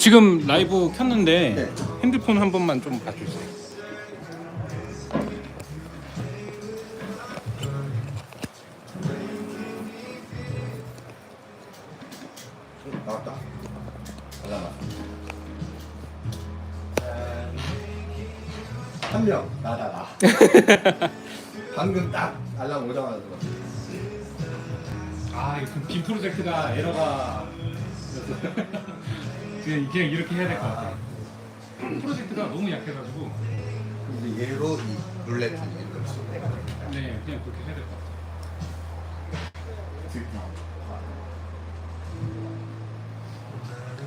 지금 라이브 켰는데 네. 핸드폰 한 번만 좀 봐주세요. 나왔다. 알람 한 명, 나다 나. 방금 딱 알람 오자마자 들어왔어. 아, 이거 빔 프로젝트가 에러가 그냥 그냥 이렇게 해야 될 것 같아요. 프로젝트가 너무 약해가지고 이제 얘로 이 룰렛 이렇게 써. 네, 그냥 그렇게 해야 될 것 같아요. 듣기.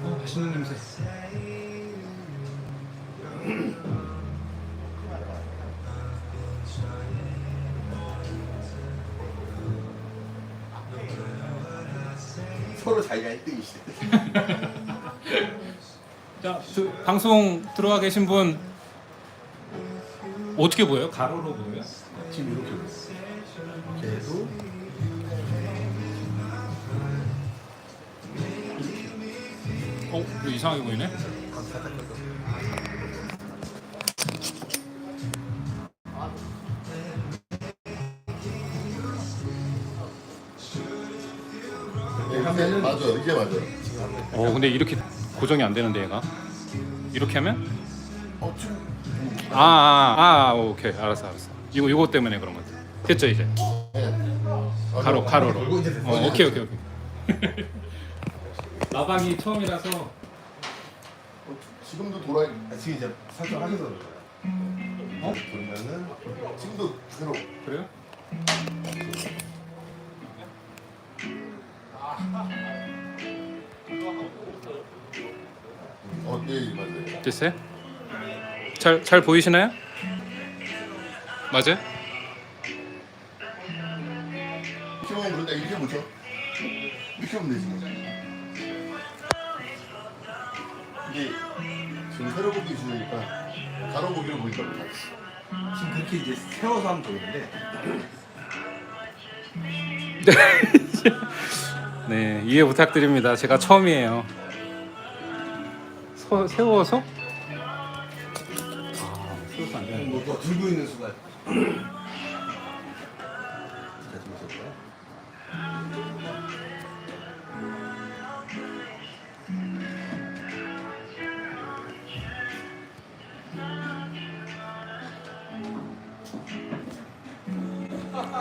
어, 맛있는 냄새. 서로 자기가 1등이시대. 자, 그 방송 들어와 계신 분 어떻게 보여요? 가로로 보여요? 지금 이렇게 보여. 계속 어, 이거 이상하게 보이네. 네, 맞아요. 이게 맞아요. 어, 근데 이렇게 고정이 안 되는데 얘가 이렇게 하면 어, 지금 아, 아, 아, 오케이, 알았어, 알았어. 이거 이거 때문에 그런 것 같아. 됐죠 이제. 네. 가로, 가로로. 이제 됐어. 어, 오케이, 오케이, 오케이. 라방이 처음이라서 어, 지금도 돌아 아, 지금 이제 살짝 하셔서 그래요. 어? 돌면은 지금도 그대로 그래요? 어, 네, 맞아요. 됐어요? 잘, 잘 보이시나요? 맞아요? 이렇게 보면 그런데 이렇게 보죠. 이렇게 보면 되지. 뭐. 이게 지금 세로 보기 기준이니까 가로 보기로 보니까 몰라. 지금 그렇게 이제 세워서 하면 되는데 네, 이해 부탁드립니다. 제가 처음이에요. 서, 세워서? 아, 세워서 안 되는 뭐 들고 있는 재밌었어요?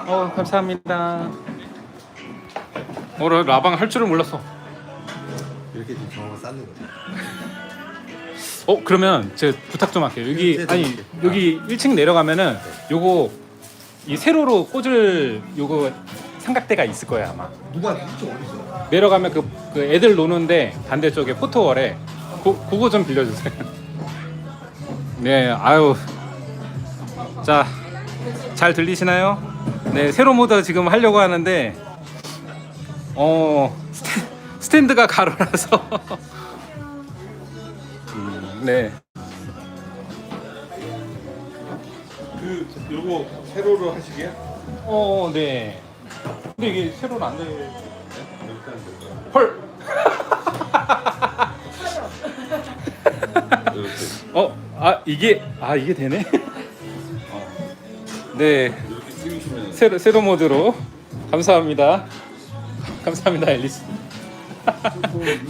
어, 감사합니다. 오늘 라방 할 줄을 몰랐어. 이렇게 좀 경험을 쌓는 거죠 어, 그러면 제가 부탁 좀 할게요. 여기 네, 네, 아니 네. 여기 1층 내려가면은 요거 이 세로로 꽂을 요거 삼각대가 있을 거예요 아마. 누가 이쪽 어디서 내려가면 그, 그 애들 노는데 반대쪽에 포토월에 고, 그거 좀 빌려주세요. 네, 아유. 자, 잘 들리시나요? 네, 세로 모드 지금 하려고 하는데, 어, 스탠, 스탠드가 가로라서. 음, 네. 그 요거 세로로 하시게요? 어, 네. 근데 이게 세로는 안 돼. 헐! 어, 아 이게 아 이게 되네. 어. 네, 이렇게 세로 세로 모드로 감사합니다. 감사합니다, 앨리스. 이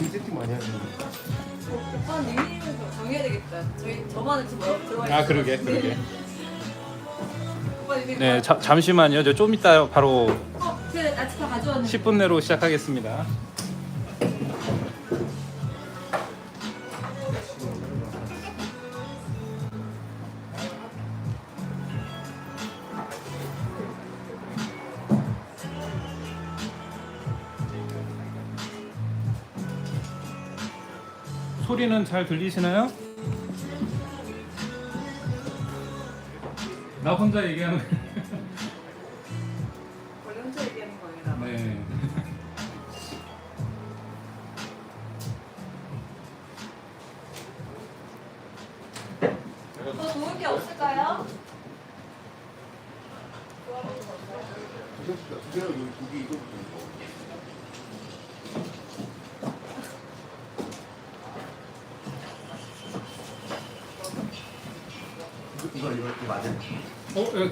세팅 많이 하시는 오빠 좀 정해야 되겠다. 저희 저만의 집 있어요. 아 그러게 그러게. 오빠. 네, 네. 자, 잠시만요. 저 좀 이따 바로 어, 가져왔는데. 10분 내로 시작하겠습니다. 소리는 잘 들리시나요? 나 혼자 얘기하는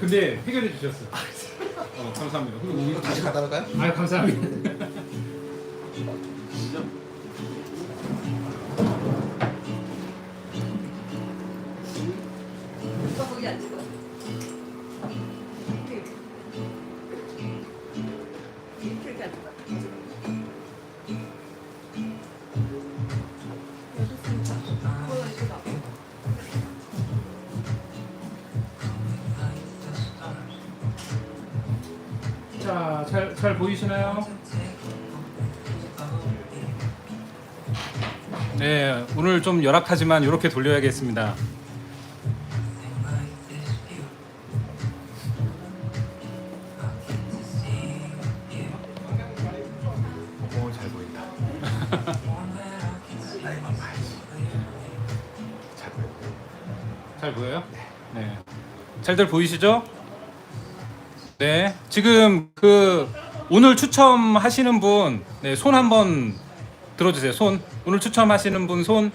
근데 해결해 주셨어요. 어, 감사합니다. 그리고 다시 갖다 놓을까요? 아, 감사합니다. 잘, 잘 보이시나요? 네, 오늘 좀 열악하지만 이렇게 돌려야겠습니다. 오, 잘 보인다. 나이만 봐야지. 잘 보여. 잘 보여요? 네. 잘들 보이시죠? 네. 지금 그 오늘 추첨하시는 분, 네, 손 한번 들어주세요. 손. 오늘 추첨하시는 분 손.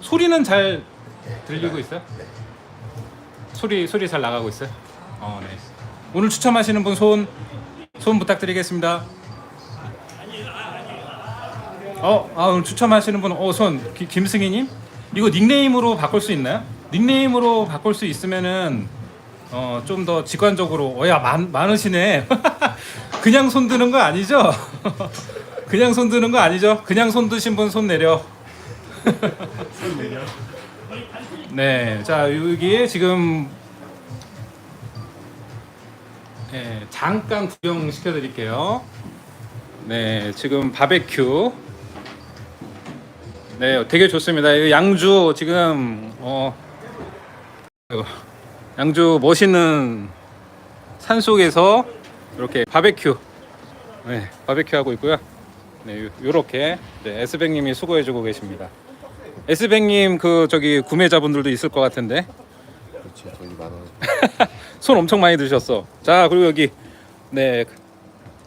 소리는 잘 들리고 있어요? 소리 소리 잘 나가고 있어요? 어, 네. 오늘 추첨하시는 분 손. 손 부탁드리겠습니다. 어, 아, 오늘 추첨하시는 분, 어, 손, 기- 김승희님? 이거 닉네임으로 바꿀 수 있나요? 닉네임으로 바꿀 수 있으면은, 어, 좀 더 직관적으로, 어, 야, 많, 많으시네. 그냥 손 드는 거 아니죠? 그냥 손 드는 거 아니죠? 그냥 손 드신 분 손 내려. 손 내려. 네, 자 여기에 지금 네, 잠깐 구경 시켜드릴게요. 네, 지금 바베큐. 네, 되게 좋습니다. 이 양주 지금 어 양주 멋있는 산 속에서 이렇게 바베큐, 네, 바베큐 하고 있고요. 네, 요- 요렇게 네, 에스백님이 수고해주고 계십니다. 에스백님 그 저기 구매자분들도 있을 것 같은데 그렇지, 돈이 많아. 손 엄청 많이 드셨어. 자 그리고 여기 네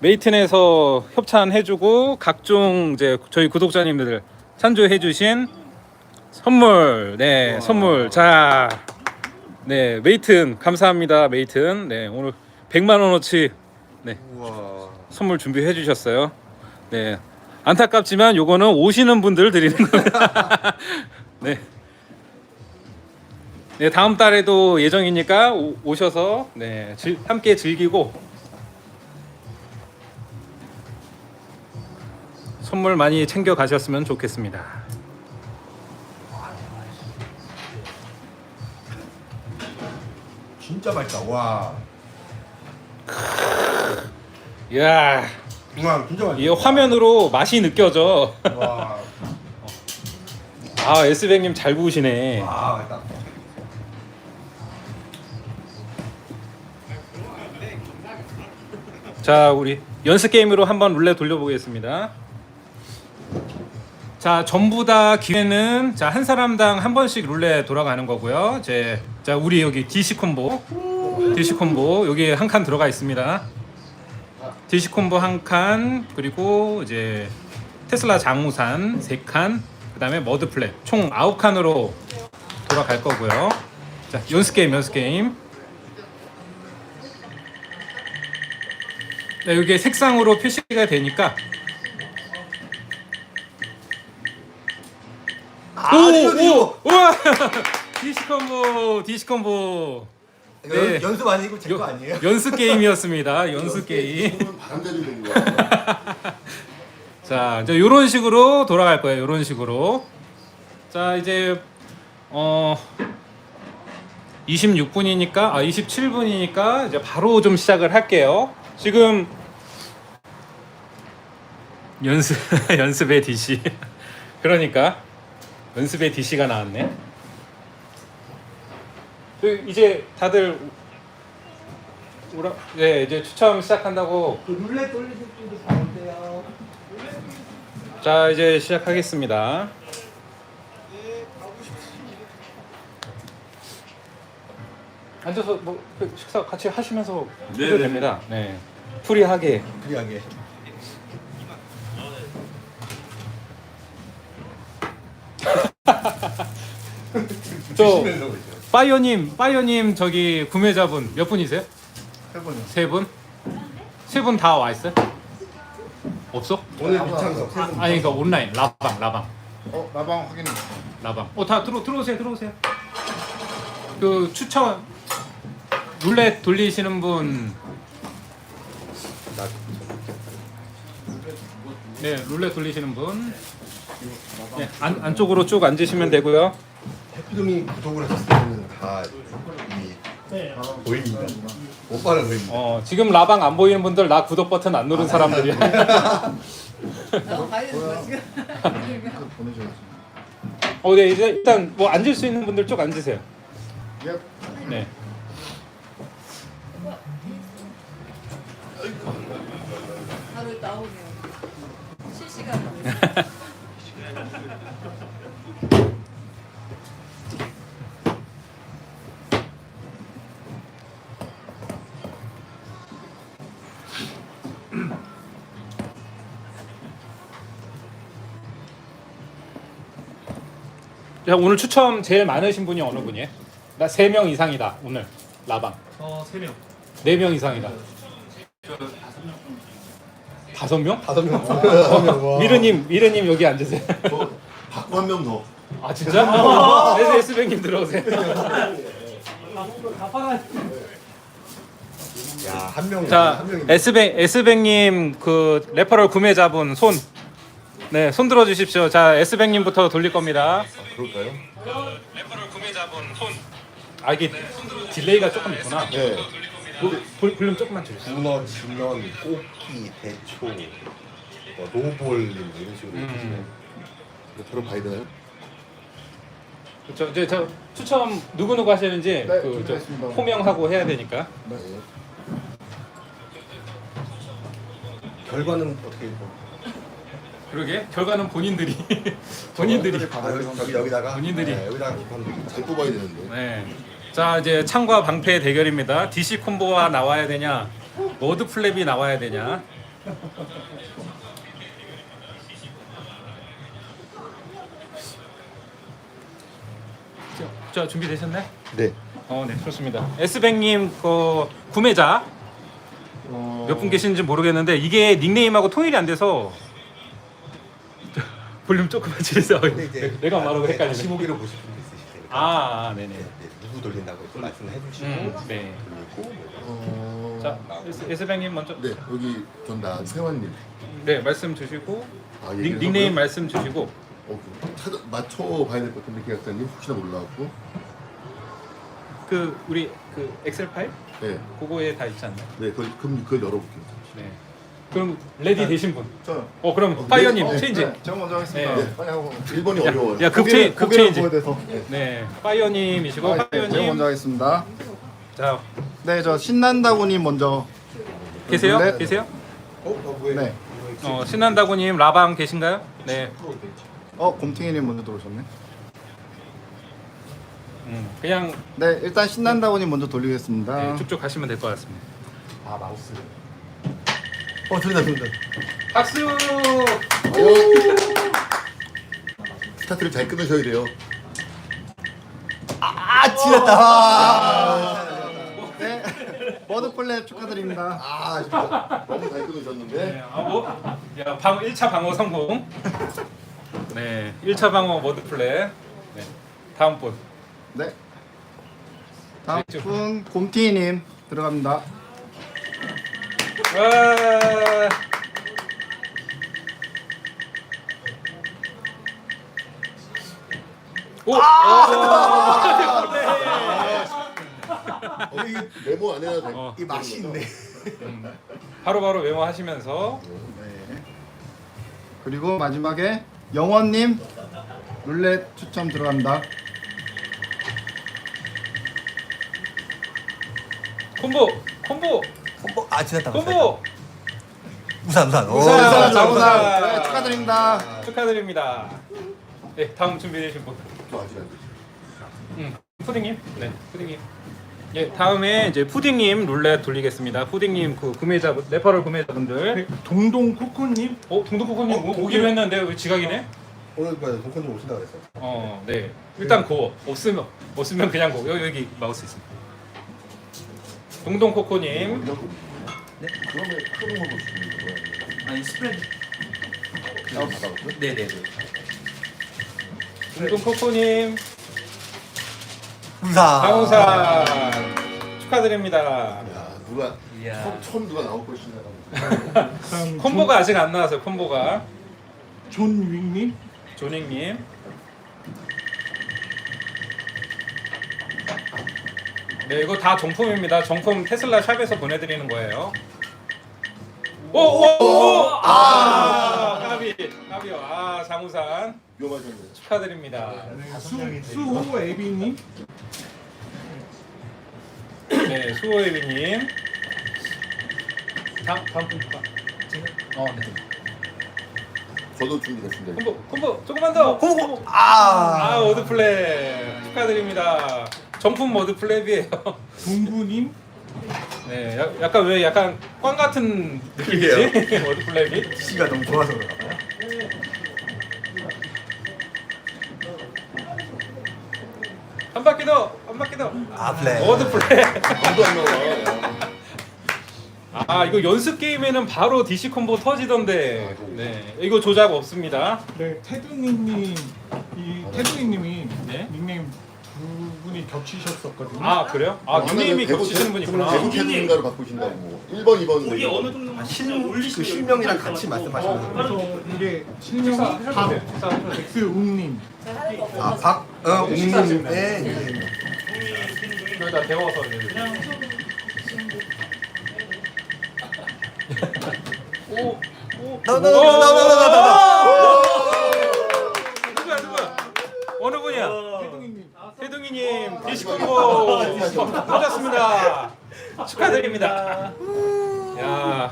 메이튼에서 협찬해주고 각종 이제 저희 구독자님들 찬조해주신 선물 네 선물 자 네 메이튼 감사합니다 메이튼 네 오늘 100만 원어치 네 우와. 선물 준비해 주셨어요. 네. 안타깝지만 요거는 오시는 분들 드리는 겁니다. 네. 네, 다음 달에도 예정이니까 오, 오셔서 네, 즐- 함께 즐기고 선물 많이 챙겨 가셨으면 좋겠습니다. 진짜 맛있다. 와. 이야, 우와, 진짜 맛있다. 이 화면으로 맛이 느껴져. 와. 아, S백님 잘 구우시네. 와, 맛있다. 자, 우리 연습 게임으로 한번 룰렛 돌려보겠습니다. 자, 전부 다 기회는 자, 한 사람당 한 번씩 룰렛 돌아가는 거고요. 이제 자, 우리 여기 DC 콤보. DC 콤보 여기 한 칸 들어가 있습니다. DC 콤보 한 칸, 그리고 이제 테슬라 장우산 세 칸, 그 다음에 머드 플랫 총 아홉 칸으로 돌아갈 거고요. 자, 연습 게임, 연습 게임. 네, 이게 색상으로 표시가 되니까 아, 이거 이거. 우와 디시 콤보 디시 콤보 이거 네. 연- 연습 아니고 제거 아니에요? 연습 게임이었습니다. 연습 게임 손을 바람 내리는 거야. 자 이제 이런 식으로 돌아갈 거예요. 이런 식으로. 자 이제 어 26분이니까 아 27분이니까 이제 바로 좀 시작을 할게요. 지금 연습 연습의 DC 그러니까 연습의 DC가 나왔네. 저 이제 다들 오라 네 이제 추첨 시작한다고 그 룰렛 돌리실 분도 가운데요. 자 이제 시작하겠습니다. 앉아서 뭐그 식사 같이 하시면서 해도. 됩니다. 네, 프리하게. 프리하게. 저. 파이어님, 파이어님 저기 구매자분 몇 분이세요? 세 번이요. 세 분? 세 분 다 와 있어요? 없어? 오늘 미창석 세 분. 아니 그러니까 온라인 라방 라방 어 나방 확인해. 라방. 어다 들어 들어오세요 들어오세요. 그 추천 룰렛 돌리시는 분. 네 룰렛 돌리시는 분. 네, 안 안쪽으로 쭉 앉으시면 되고요. 해피동이 구독을 하셨을 때는 다 이미 보입니다. 오빠는 보입니다. 어 지금 라방 안 보이는 분들 나 구독 버튼 안 누른 사람들이야. 봐야 되는 거야 지금. 보내줘야지. 어, 네 이제 일단 뭐 앉을 수 있는 분들 쭉 앉으세요. 예. 네. 바로 나오네요. 실시간으로. 야, 오늘 추첨 제일 많으신 분이 어느 분이에요? 나 세 명 이상이다 오늘 라방. 어 세 명. 네 명 이상이다. 다섯 명? 다섯 명. 다섯 명. 와. 미르님, 미르님 여기 앉으세요. 저 받고 한 명 더. 아 진짜? 그래서 S뱅님 들어오세요. 야, 한 명. 자, 한 명이. S뱅 S뱅님 그 레퍼럴 구매자분 손. 네, 손 들어 주십시오. 자, S뱅님부터 돌릴 겁니다. 그럴까요? 구매자분 손. 아 이게 딜레이가 조금 있구나. 네. 볼- 볼- 볼륨 조금만 줄여주세요. 문어, 진원, 꽃기, 대초, 뭐 노볼림 이런 식으로 음. 해주시면 이거 바로 봐야 되나요? 그렇죠. 이제 저 추첨 누구 누구 하시는지 네, 그 저, 준비했습니다. 호명하고 해야 되니까. 네. 결과는 어떻게 뭐, 그러게 결과는 본인들이 본인들이. 아, 여기, 여기 여기다가 본인들이. 네, 여기다가 기판. 잘 뽑아야 되는데. 네. 자 이제 창과 방패 대결입니다. DC 콤보가 나와야 되냐, 워드 플랩이 나와야 되냐. 자, 자 준비 되셨나요? 네. 어, 네 좋습니다. S뱅님 그 구매자 어... 몇분 계시는지 모르겠는데 이게 닉네임하고 통일이 안 돼서 볼륨 조금만 줄여서 근데 이제 내가 말하고 네, 헷갈리네. 다시 보기로 보실 분도 있으실 테니까. 아, 아, 네네. 네, 네, 누구 돌린다고 또 말씀해 주시고 음, 네. 돌리고 뭐 어... 자, S뱅님 먼저. 네 여기 전나 세환님. 네, 말씀 주시고 아, 닉, 얘기를 닉네임 하고요? 말씀 주시고 어, 그 찾아 맞춰 봐야 될 것 같은데 계약자님 혹시나 몰라갖고. 그 우리 그 엑셀 파일 네. 그거에 다 있지 않나요? 네, 그걸 그럼 그걸 열어볼게요. 네. 그럼 레디 되신 분. 저요. 어, 그럼 어, 파이어님 네, 체인지. 네, 제가 먼저 하겠습니다. 네. 빨리 하고. 1번이 어려워요. 야, 급 체인, 급 고개를 체인지. 보여야 돼서. 네, 파이어님이시고 아, 네, 제가 파이어님. 먼저 하겠습니다. 자, 네, 저 신난다고님 먼저. 계세요? 네. 계세요? 어? 어 뭐예요? 네. 어, 신난다고님 라방 계신가요? 네. 어, 곰탱이님 먼저 들어오셨네. 음, 그냥 네, 일단 신난다고님 먼저 돌리겠습니다. 네, 쭉쭉 가시면 될 것 같습니다. 아 마우스. 어 들린다 들린다. 박수! 스타트를 잘 끊으셔야 돼요. 아 지났다. 네, 머드플랩 축하드립니다. 아 진짜 너무 잘 끊으셨는데. 네, 아, 뭐, 야, 방 1차 방어 성공. 네, 1차 방어 워드 플레이. 네. 다음 분. 네. 다음 네, 쭉. 분 곰탱이님 들어갑니다. 와. 오! 어, 이게 메모 안 해야 돼. 어. 이 맛이 있네. 바로바로 메모하시면서 네. 그리고 마지막에 영원님 룰렛 추첨 들어갑니다. 콤보! 콤보! 콤보 아 지났다. 콤보! 우산 우산. 오, 우산, 자, 자, 우산 우산. 네, 축하드립니다. 축하드립니다. 네, 다음 준비되신 분. 저 아직 안 돼. 음, 푸딩님. 네, 푸딩님. 예, 다음에 이제 푸딩님 룰렛 돌리겠습니다. 푸딩님 그 구매자 레퍼럴 구매자분들. 동동 코코님 어, 동동코코님 오- 오기로 했는데 왜 지각이네? 오늘 그 동선님 오신다 그랬어. 어, 네. 일단 고 없으면 없으면 그냥 고 여기, 여기 마우스 있습니다. 동동 코코님, 네? 그러면 크로모도 주는 거야. 아니 스프레드. 다운 받아봤어? 네네네. 동동 코코님, 우사. 강우산 축하드립니다. 야 누가 이야. 처음, 처음 누가 나올 것이냐. 콤보가 아직 안 나왔어요. 콤보가 존 윅님 조닝님. 네, 이거 다 정품입니다. 정품 테슬라 샵에서 보내드리는 거예요. 오, 오, 오! 아, 까비, 까비요. 아, 장우산 위험하셨네. 축하드립니다. 수, 수호 에비님 네, 수호예비님. 다음, 다음 분 봐. 어, 네. 저도 준비됐습니다. 콤보, 콤보, 조금만 더. 콤보. 아, 워드 플랩 축하드립니다. 정품 워드 플랩이에요. 동구님 네, 야- 약간 왜 약간 꽝 같은 느낌이지? 워드 플랩이. 씨가 너무 좋아서 그런가. 한 바퀴 더, 한 바퀴 더. 아 플레이. 워드 플랩. 아무도 안 나와. 아, 이거 연습 게임에는 바로 DC 콤보 터지던데. 네, 이거 조작 없습니다. 네 테두니님 이 테두니님이 네. 닉네임 두 분이 겹치셨었거든요. 아, 그래요? 아, 누님이 겹치시는 분이구나. 대구 캐드인가로 바꾸신다고. 1번, 2번. 거기 어느 정도 아, 실, 그 실명이랑 같이 말씀하시는 거예요. 그래서 이게 실명이 박 백스웅님 하는 거 아, 박, 어, 웅님의 이제 여기다 데워서 이제. 오, 오. 나, 나, 나, 나, 나, 나, 나, 나. 누구야, 누구야? 어느 분이야? 테두니님 태둥이님 디스콤보 터졌습니다. 축하드립니다. 야,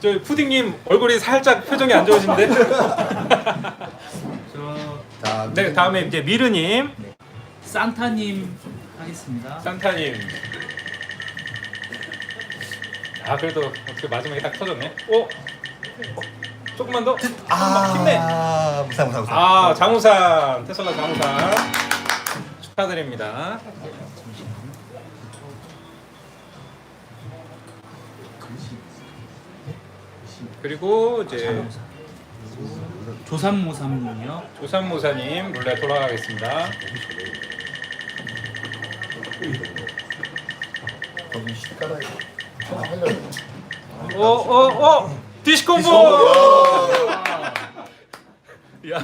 저 푸딩님 얼굴이 살짝 표정이 안 좋으신데? 저 자, 네, 다음에 이제 미르님, 산타님 하겠습니다. 산타님. 아 그래도 어떻게 마지막에 딱 터졌네. 오, 조금만 더. 아, 힘내. 아, 무사, 무사, 무사. 아 장우산 테슬라 장우산 축하드립니다. 그리고 이제 조삼모삼님이요. 조삼모사님 룰렛 돌아가겠습니다. 거기 씨 깔아야 돼. 하려고. 오 오 오 디스콤보. 야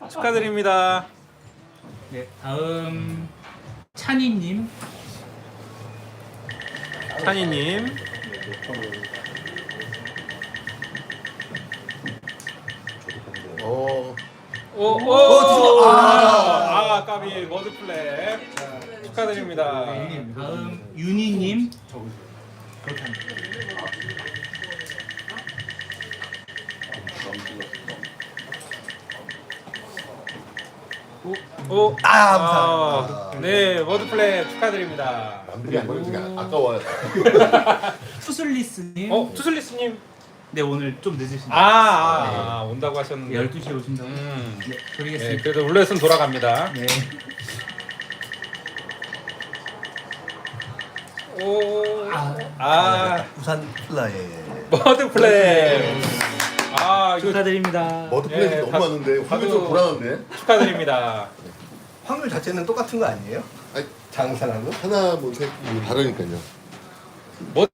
아, 축하드립니다. 네 다음 찬이님. 찬이님. 어. 오오 아, 아 까비 머드 플랩 축하드립니다. 다음 윤희님. 오, 아, 아, 네 머드 플랩 축하드립니다. 남들이 안 걸리니까 아까워요. 투슬리스님. 어 투슬리스님 네 오늘 좀 늦으신데. 아, 아, 아 온다고 하셨는데. 12시에 오신다고. 음. 네, 네 드리겠습니다. 그래도 룰렛은 돌아갑니다. 네. 오, 아. 아 부산 플라이. 머드 플랩. 아이 거 축하드립니다. 머드 예, 플레이 너무 다- 많은데 화면 좀 다들- 불안한데. 축하드립니다. 확률 자체는 똑같은 거 아니에요? 아니, 장사하고? 하나 뭐 색, 다르니까요. 머,